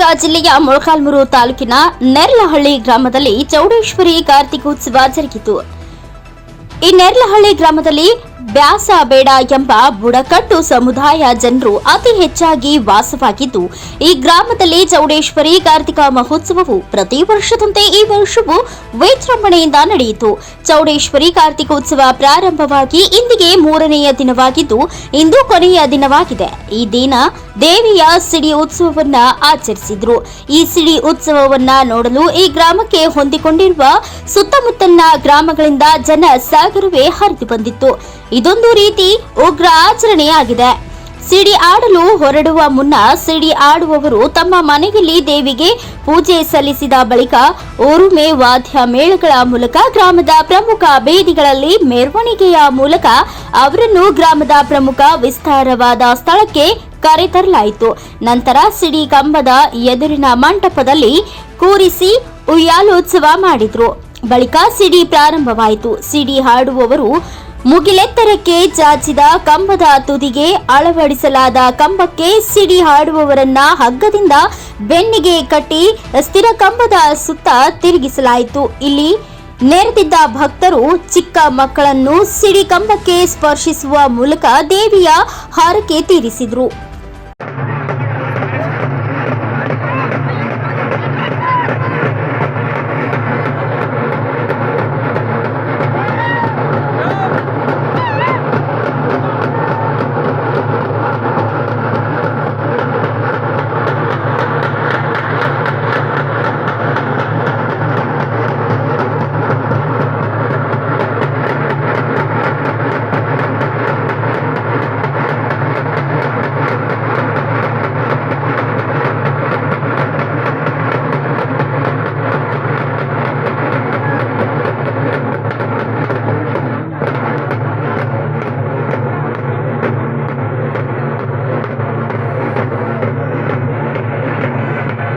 ಶಿವಮೊಗ್ಗ ಜಿಲ್ಲೆಯ ಮೊಳಕಾಲ್ಮೂರು ತಾಲೂಕಿನ ನೆರ್ಲಹಳ್ಳಿ ಗ್ರಾಮದಲ್ಲಿ ಚೌಡೇಶ್ವರಿ ಕಾರ್ತಿಕೋತ್ಸವ ಜರುಗಿತು. ಈ ನೆರ್ಲಹಳ್ಳಿ ಗ್ರಾಮದಲ್ಲಿ ಬ್ಯಾಸ ಬೇಡ ಎಂಬ ಬುಡಕಟ್ಟು ಸಮುದಾಯ ಜನರು ಅತಿ ಹೆಚ್ಚಾಗಿ ವಾಸವಾಗಿದ್ದು, ಈ ಗ್ರಾಮದಲ್ಲಿ ಚೌಡೇಶ್ವರಿ ಕಾರ್ತಿಕ ಮಹೋತ್ಸವವು ಪ್ರತಿ ವರ್ಷದಂತೆ ಈ ವರ್ಷವೂ ವಿಜೃಂಭಣೆಯಿಂದ ನಡೆಯಿತು. ಚೌಡೇಶ್ವರಿ ಕಾರ್ತಿಕೋತ್ಸವ ಪ್ರಾರಂಭವಾಗಿ ಇಂದಿಗೆ ಮೂರನೆಯ ದಿನವಾಗಿದ್ದು, ಇಂದು ಕೊನೆಯ ದಿನವಾಗಿದೆ. ಈ ದಿನ ದೇವಿಯ ಸಿಡಿ ಉತ್ಸವವನ್ನ ಆಚರಿಸಿದ್ರು. ಈ ಸಿಡಿ ಉತ್ಸವವನ್ನ ನೋಡಲು ಈ ಗ್ರಾಮಕ್ಕೆ ಹೊಂದಿಕೊಂಡಿರುವ ಸುತ್ತಮುತ್ತಲಿನ ಗ್ರಾಮಗಳಿಂದ ಜನ ಸಾಗರವೇ ಹರಿದು ಬಂದಿತ್ತು. ಇದೊಂದು ರೀತಿ ಉಗ್ರ ಆಚರಣೆಯಾಗಿದೆ. ಸಿಡಿ ಆಡಲು ಹೊರಡುವ ಮುನ್ನ ಸಿಡಿ ಆಡುವವರು ತಮ್ಮ ಮನೆಯಲ್ಲಿ ದೇವಿಗೆ ಪೂಜೆ ಸಲ್ಲಿಸಿದ ಬಳಿಕ ಊರುಮೆ ವಾದ್ಯ ಮೇಳಗಳ ಮೂಲಕ ಗ್ರಾಮದ ಪ್ರಮುಖ ಬೇದಿಗಳಲ್ಲಿ ಮೆರವಣಿಗೆಯ ಮೂಲಕ ಅವರನ್ನು ಗ್ರಾಮದ ಪ್ರಮುಖ ವಿಸ್ತಾರವಾದ ಸ್ಥಳಕ್ಕೆ ಕರೆತರಲಾಯಿತು. ನಂತರ ಸಿಡಿ ಕಂಬದ ಎದುರಿನ ಮಂಟಪದಲ್ಲಿ ಕೂರಿಸಿ ಉಯ್ಯಾಲೋತ್ಸವ ಮಾಡಿದ್ರು. ಬಳಿಕ ಸಿಡಿ ಪ್ರಾರಂಭವಾಯಿತು. ಸಿಡಿ ಹಾಡುವವರು ಮುಗಿಲೆತ್ತರಕ್ಕೆ ಚಾಚಿದ ಕಂಬದ ತುದಿಗೆ ಅಳವಡಿಸಲಾದ ಕಂಬಕ್ಕೆ ಸಿಡಿ ಹಾಡುವವರನ್ನ ಹಗ್ಗದಿಂದ ಬೆನ್ನಿಗೆ ಕಟ್ಟಿ ಸ್ಥಿರ ಕಂಬದ ಸುತ್ತ ತಿರುಗಿಸಲಾಯಿತು. ಇಲ್ಲಿ ನೆರೆದಿದ್ದ ಭಕ್ತರು ಚಿಕ್ಕ ಮಕ್ಕಳನ್ನು ಸಿಡಿ ಕಂಬಕ್ಕೆ ಸ್ಪರ್ಶಿಸುವ ಮೂಲಕ ದೇವಿಯ ಹಾರಕೆ ತೀರಿಸಿದ್ರು.